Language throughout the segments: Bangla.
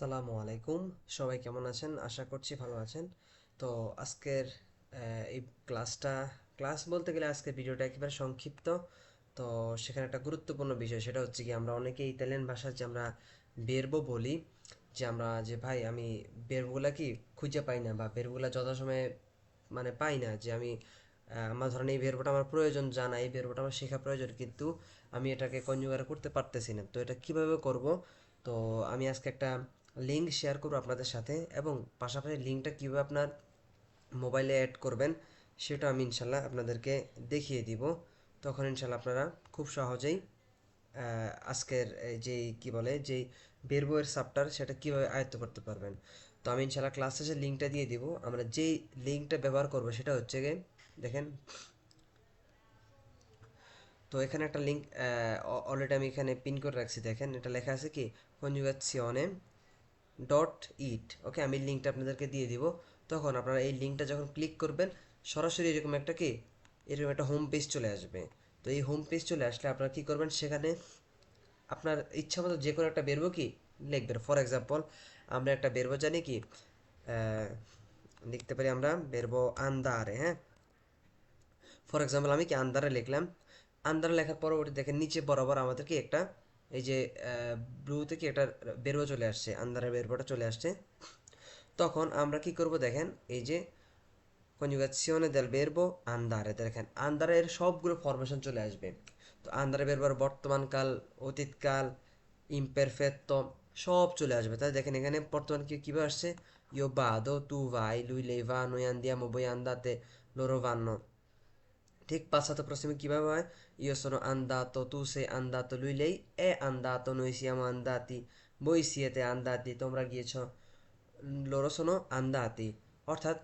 সালামু আলাইকুম। সবাই কেমন আছেন? আশা করছি ভালো আছেন। তো আজকের এই ক্লাসটা, ক্লাস বলতে গেলে আজকের ভিডিওটা একেবারে সংক্ষিপ্ত। তো সেখানে একটা গুরুত্বপূর্ণ বিষয়, সেটা হচ্ছে কি আমরা অনেকে ইতালিয়ান ভাষার যে আমরা বেরবো বলি, যে আমরা যে, ভাই, আমি বেরবোগুলা কি খুঁজে পাই না বা বেরবোগুলা যথাসময়ে মানে পাই না, যে আমি আমার ধরেন এই বেরবোটা আমার প্রয়োজন জানা, এই বেরবোটা আমার শেখা প্রয়োজন, কিন্তু আমি এটাকে কনজুগার করতে পারতেছি না। তো এটা কীভাবে করব? তো আমি আজকে একটা লিঙ্ক শেয়ার করব আপনাদের সাথে এবং পাশাপাশি লিঙ্কটা কীভাবে আপনার মোবাইলে অ্যাড করবেন সেটা আমি ইনশাল্লাহ আপনাদেরকে দেখিয়ে দিব। তখন ইনশাল্লাহ আপনারা খুব সহজেই আজকের যেই কি বলে যেই বের বইয়ের সেটা কীভাবে আয়ত্ত করতে পারবেন। তো আমি ইনশাল্লাহ ক্লাস শেষে লিঙ্কটা দিয়ে দিব। আমরা যেই লিঙ্কটা ব্যবহার করব সেটা হচ্ছে গিয়ে, দেখেন, তো এখানে একটা লিঙ্ক অলরেডি আমি এখানে পিন করে রাখছি। দেখেন, এটা লেখা আছে কি কনজুগাসিওনে ডট ইট ওকে আমি লিঙ্কটা আপনাদেরকে দিয়ে দিব। তখন আপনারা এই লিঙ্কটা যখন ক্লিক করবেন, সরাসরি এরকম একটা কি? এরকম একটা হোম পেজ চলে আসবে। তো এই হোম পেজ চলে আসলে আপনারা কি করবেন? সেখানে আপনার ইচ্ছা মতো যে কোনো একটা বেরবো কি? লিখবেন। ফর এক্সাম্পল আমরা একটা বেরবো জানি কি? লিখতে পারি আমরা বেরবো আন্দারে হ্যাঁ? ফর এক্সাম্পল আমি কি আন্দারে লিখলাম? আন্দারে লেখার পরবর্তী দেখেন, নিচে বরাবর আমাদের কি একটা এই যে ব্লু থেকে একটা বেরবো চলে আসছে আন্দারের বেরবোটা চলে আসছে। তখন আমরা কি করব দেখেন, এই যে conjugazione del বেরবো andare দেখেন andare এর সবগুলো ফরমেশন চলে আসবে। তো andare verbo বর্তমানকাল অতীতকাল imperfetto সব চলে আসবে। তাই দেখেন এখানে বর্তমান কি, কীভাবে আসছে? Io vado, tu vai, lui, lei va noi andiamo voi andate loro vanno ঠিক পাশাত প্রশ্নে কীভাবে হয়? ইয়সন আন্দাত তু সে আন্দাত লুইলেই, এ আন্দাত নৈসিয়াম আন্দাতি বৈসিয়েতে আন্দাতি, তোমরা গিয়েছ। লরসন আন্দাতি। অর্থাৎ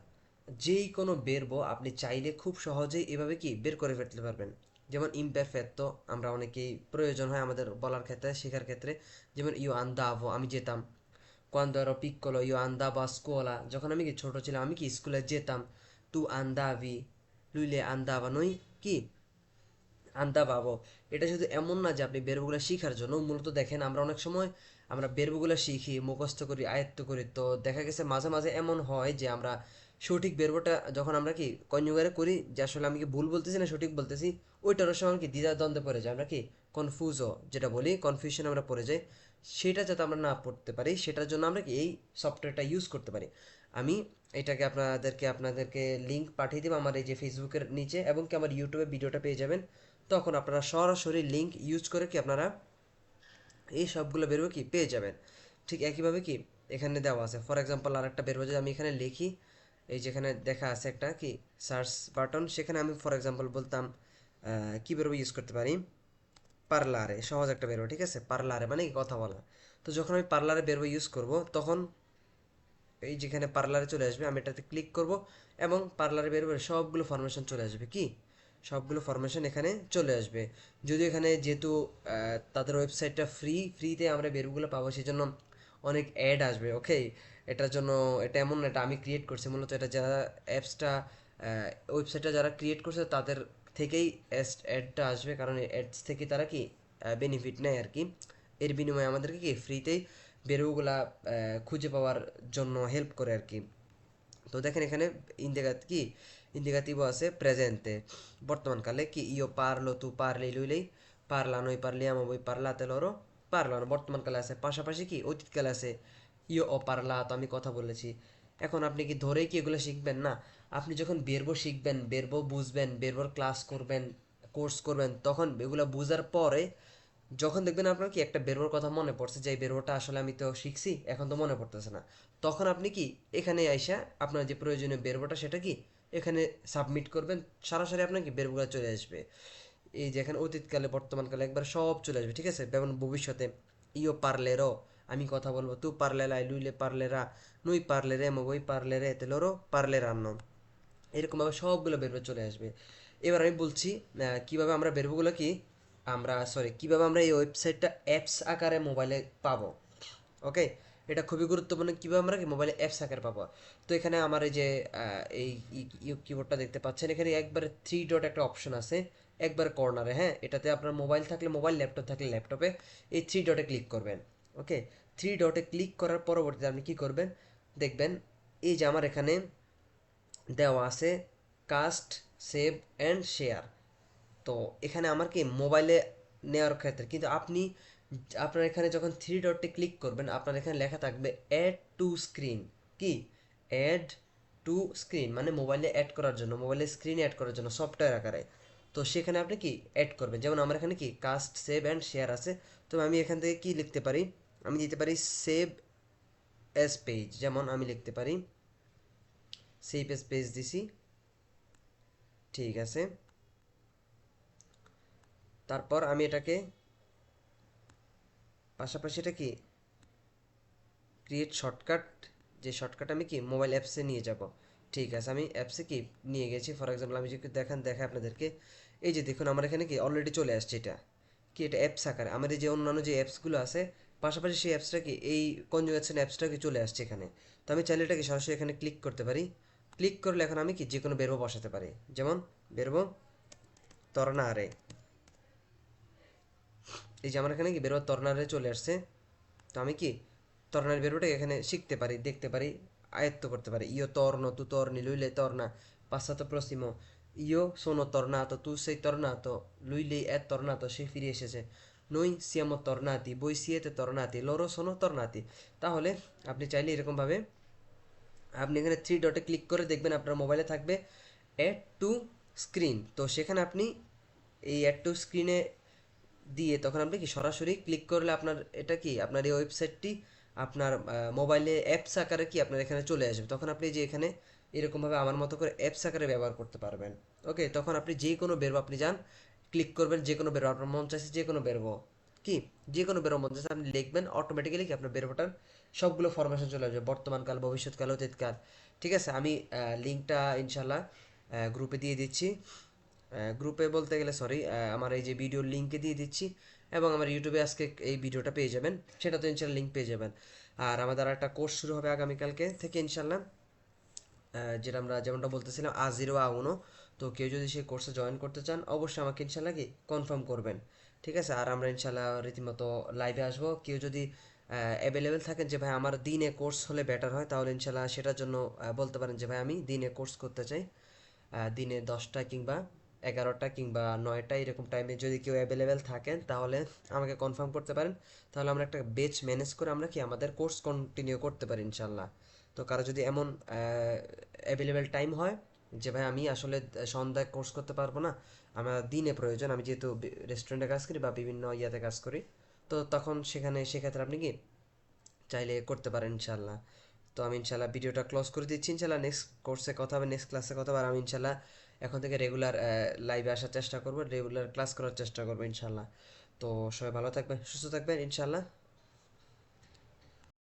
যেই কোনো বেরবো আপনি চাইলে খুব সহজেই এভাবে কি বের করে ফেলতে পারবেন। যেমন ইম্প্যাফেত্ত আমরা অনেকেই প্রয়োজন হয় আমাদের বলার ক্ষেত্রে, শেখার ক্ষেত্রে। যেমন ইউ আন্দাভো আমি যেতাম। কোয়ান্দর পিক্কলো ইউ আন্দা বা স্কুলা যখন আমি কি ছোটো ছিলাম, আমি কি স্কুলে যেতাম। তু আন্দাভি andava noi কি? আন্দা পাবো এটা শুধু এমন না যে আপনি বেরবুগুলো শিখার জন্য। মূলত দেখেন, আমরা অনেক সময় আমরা বেরবুগুলো শিখি, মুখস্থ করি, আয়ত্ত করি। তো দেখা গেছে মাঝে মাঝে এমন হয় যে আমরা সঠিক বেরবোটা যখন আমরা কি কনজুগারে করি, যে আসলে আমি কি ভুল বলতেছি না সঠিক বলতেছি, ওইটার সময় কি দ্বিধা দ্বন্দ্বে পড়ে যায়। আমরা কি কনফিউজও যেটা বলি কনফিউশন আমরা পড়ে যাই। সেটা যাতে আমরা না পড়তে পারি, সেটার জন্য আমরা কি এই সফটওয়্যারটা ইউজ করতে পারি? আমি এটাকে আপনাদেরকে আপনাদেরকে লিঙ্ক পাঠিয়ে দেবো আমার এই যে ফেসবুকের নিচে এবং কি আমার ইউটিউবে ভিডিওটা পেয়ে যাবেন। তখন আপনারা সরাসরি লিঙ্ক ইউজ করে কি আপনারা এই সবগুলো বেরোবে কি পেয়ে যাবেন। ঠিক একইভাবে কি এখানে দেওয়া আছে। ফর এক্সাম্পল আর একটা বেরোবে যদি আমি এখানে লিখি, এই যেখানে দেখা আছে একটা কি সার্চ বাটন সেখানে আমি ফর এক্সাম্পল বলতাম কি বেরোবে ইউজ করতে পারি? পার্লারে, সহজ একটা বেরোবে ঠিক আছে? পার্লারে মানে কি? কথা বলা। তো যখন আমি পার্লারে বেরোবে ইউজ করব, তখন এই যেখানে পার্লারে চলে আসবে, আমি এটাতে ক্লিক করব এবং পার্লারে বেরোবে সবগুলো ফরমেশন চলে আসবে, কি? সবগুলো ফরমেশন এখানে চলে আসবে। যদিও এখানে যেহেতু তাদের ওয়েবসাইটটা ফ্রি ফ্রিতে আমরা বেরোগুলো পাবো সেই জন্য অনেক অ্যাড আসবে ওকে এটার জন্য, এটা এমন এটা আমি ক্রিয়েট করছি। মূলত এটা যারা অ্যাপসটা ওয়েবসাইটটা যারা ক্রিয়েট করছে, তাদের থেকেই অ্যাডটা আসবে। কারণ অ্যাডস থেকে তারা কি বেনিফিট নেয় আর কি। এর বিনিময়ে আমাদেরকে কি ফ্রিতেই বেরোগুলা খুঁজে পাওয়ার জন্য হেল্প করে আর কি। তো দেখেন এখানে ইন্দিগা কি? ইন্দিগাতিvo আছে প্রেজেন্টে বর্তমানকালে কি ইও পারল তু পারলি লুইলেই পারলা নই parliamo voi parlate loro পারলাম বর্তমানকালে আছে। পাশাপাশি কি, অতীতকালে আছে ইও ও তো আমি কথা বলেছি। এখন আপনি কি ধরেই কি এগুলো শিখবেন? না। আপনি যখন বেরবো শিখবেন বেরবো বুঝবেন বেরবোর ক্লাস করবেন কোর্স করবেন, তখন এগুলো বোঝার পরে যখন দেখবেন আপনার কি একটা বেরোর কথা মনে পড়ছে যে, এই আসলে আমি তো শিখছি, এখন তো মনে পড়তেছে না। তখন আপনি কি এখানে আইসা আপনার যে প্রয়োজনীয় বেরবোটা সেটা কি এখানে সাবমিট করবেন, সরাসরি আপনার কি বেরবোগুলো চলে আসবে। এই যে এখানে অতীতকালে, বর্তমানকালে একবার সব চলে আসবে, ঠিক আছে? যেমন ভবিষ্যতে, ইও পারলেরো আমি কথা বলব। তু পারলেলাই লুইলে পারলেরা নুই পারলে মো বই পারলে রে তেলোরো পারলে রান্নো এরকমভাবে সবগুলো বেরবে চলে আসবে। এবার আমি বলছি কীভাবে আমরা বেরবুগুলো কি? আমরা সরি কীভাবে আমরা এই ওয়েবসাইটটা অ্যাপস আকারে মোবাইলে পাবো? ওকে এটা খুবই গুরুত্বপূর্ণ, কীভাবে আমরা কি মোবাইলে অ্যাপস আকারে পাবো? তো এখানে আমার এই যে এই কিবোর্ডটা দেখতে পাচ্ছেন, এখানে একবারে থ্রি ডট একটা অপশন আছে, একবার কর্নারে হ্যাঁ? এটাতে আপনার মোবাইল থাকলে মোবাইল ল্যাপটপ থাকলে ল্যাপটপে এই থ্রি ডটে ক্লিক করবেন। ওকে থ্রি ডটে ক্লিক করার পরবর্তীতে আপনি কি করবেন? দেখবেন, এই যে আমার এখানে দেওয়া আছে কাস্ট সেভ অ্যান্ড শেয়ার তো এখানে আমার কি মোবাইলে নেওয়ার ক্ষেত্রে, কিন্তু আপনি আপনার এখানে যখন থ্রি ডটে ক্লিক করবেন, আপনার এখানে লেখা থাকবে অ্যাড টু স্ক্রিন কি? অ্যাড টু স্ক্রিন মানে মোবাইলে অ্যাড করার জন্য মোবাইলে স্ক্রিনে অ্যাড করার জন্য সফটওয়্যার আকারে। তো সেখানে আপনি কি অ্যাড করবেন? যেমন আমার এখানে কি কাস্ট সেভ অ্যান্ড শেয়ার আছে। তো আমি এখান থেকে কি লিখতে পারি? আমি দিতে পারি সেভ এস পেজ যেমন আমি লিখতে পারি সেভ এস পেজ দিছি। ঠিক আছে। তারপর আমি এটাকে পাশাপাশি এটা কি? ক্রিয়েট শর্টকাট যে শর্টকাট আমি কি? মোবাইল অ্যাপসে নিয়ে যাব। ঠিক আছে, আমি অ্যাপসে কি নিয়ে গেছি ফর এক্সাম্পল আমি যদি দেখান, দেখাই আপনাদেরকে। এই যে দেখুন, আমার এখানে কি অলরেডি চলে আসছে এটা। কি এটা অ্যাপস আকারে? আমাদের যে অন্যান্য যে অ্যাপসগুলো আছে, পাশাপাশি সেই অ্যাপসটা কি, এই কনজুগেশন অ্যাপসটা কি চলে আসছে এখানে। তো আমি চাইলে এটাকে সরাসরি এখানে ক্লিক করতে পারি। ক্লিক করলে এখন আমি কি যে কোনো বেরবো বসাতে পারি। যেমন বেরবো তরনারে এই যে আমার এখানে কি বেরোবার তরনারে চলে আসছে। তো আমি কি তরনার বেরোটা এখানে শিখতে পারি, দেখতে পারি। আয়ত্ত করতে পারি ইয়ো তর্ন তু Tarni লুইলে passato prossimo, io sono tornato, tu sei tornato, lui lei è tornato সে ফিরে এসেছে noi siamo tornati, voi siete tornati, loro sono tornati. তাহলে আপনি চাইলে এরকমভাবে আপনি এখানে থ্রি ডটে ক্লিক করে দেখবেন আপনার মোবাইলে থাকবে অ্যাড টু স্ক্রিন তো সেখানে আপনি এই অ্যাড টু স্ক্রিনে দিয়ে তখন আপনি কি সরাসরি ক্লিক করলে আপনার এটা কি? আপনার এই ওয়েবসাইটটি আপনার মোবাইলে অ্যাপস আকারে কি আপনার এখানে চলে আসবে? তখন আপনি যে এখানে এরকমভাবে আমার মতো করে অ্যাপস আকারে ব্যবহার করতে পারবেন। ওকে তখন আপনি যে কোনো বেরবো আপনি যান ক্লিক করবেন, যে কোনো বেরবো আপনার মন চাইছে যে কোনো বেরবো কি? যে কোনো বেরো চাইছে, আপনি লিখবেন অটোমেটিক্যালি কি আপনার বেরোটার সবগুলো ফরমেশন চলে আসবে। বর্তমানকাল ভবিষ্যৎকাল অতীতকাল ঠিক আছে? আমি লিঙ্কটা ইনশাল্লাহ গ্রুপে দিয়ে দিচ্ছি। গ্রুপে বলতে গেলে সরি আমার এই যে ভিডিওর লিঙ্কে দিয়ে দিচ্ছি। এবং আমার ইউটিউবে আজকে এই ভিডিওটা পেয়ে যাবেন। সেটা তো ইনশাল্লাহ লিঙ্ক পেয়ে যাবেন। আর আমাদের একটা কোর্স শুরু হবে আগামীকালকে থেকে ইনশাল্লাহ। যেটা আমরা যেমনটা বলতেছিলাম আ জিরো আ উনো তো কেউ যদি সেই কোর্সে জয়েন করতে চান, অবশ্যই আমাকে ইনশাল্লাহ কি কনফার্ম করবেন। ঠিক আছে? আর আমরা ইনশাল্লাহ রীতিমতো লাইভে আসব। কেউ যদি অ্যাভেলেবেল থাকেন যে, ভাই, আমার দিনে কোর্স হলে বেটার হয়, তাহলে ইনশাল্লাহ সেটার জন্য বলতে পারেন যে, ভাই, আমি দিনে কোর্স করতে চাই। দিনে দশটা কিংবা এগারোটা কিংবা নয়টা এরকম টাইমে যদি কেউ অ্যাভেলেবেল থাকেন, তাহলে আমাকে কনফার্ম করতে পারেন। তাহলে আমরা একটা বেচ ম্যানেজ করে আমরা কি আমাদের কোর্স কন্টিনিউ করতে পারি ইনশাল্লাহ। তো কারও যদি এমন অ্যাভেলেবেল টাইম হয় যে ভাই আমি আসলে সন্ধ্যায় কোর্স করতে পারব না, আমার দিনে প্রয়োজন, আমি যেহেতু রেস্টুরেন্টে কাজ করি বা বিভিন্ন ইয়াতে কাজ করি, তো তখন সেখানে, সেক্ষেত্রে আপনি কি চাইলে করতে পারেন ইনশাল্লাহ। তো আমি ইনশাল্লাহ ভিডিওটা ক্লোজ করে দিচ্ছি। ইনশাল্লাহ নেক্সট কোর্সে কথা হবে নেক্সট ক্লাসে কথা হবে, আর আমি ইনশাল্লাহ এখন থেকে রেগুলার লাইভে আসার চেষ্টা করব রেগুলার ক্লাস করার চেষ্টা করব ইনশাল্লাহ। তো সবাই ভালো থাকবেন, সুস্থ থাকবেন, ইনশাল্লাহ।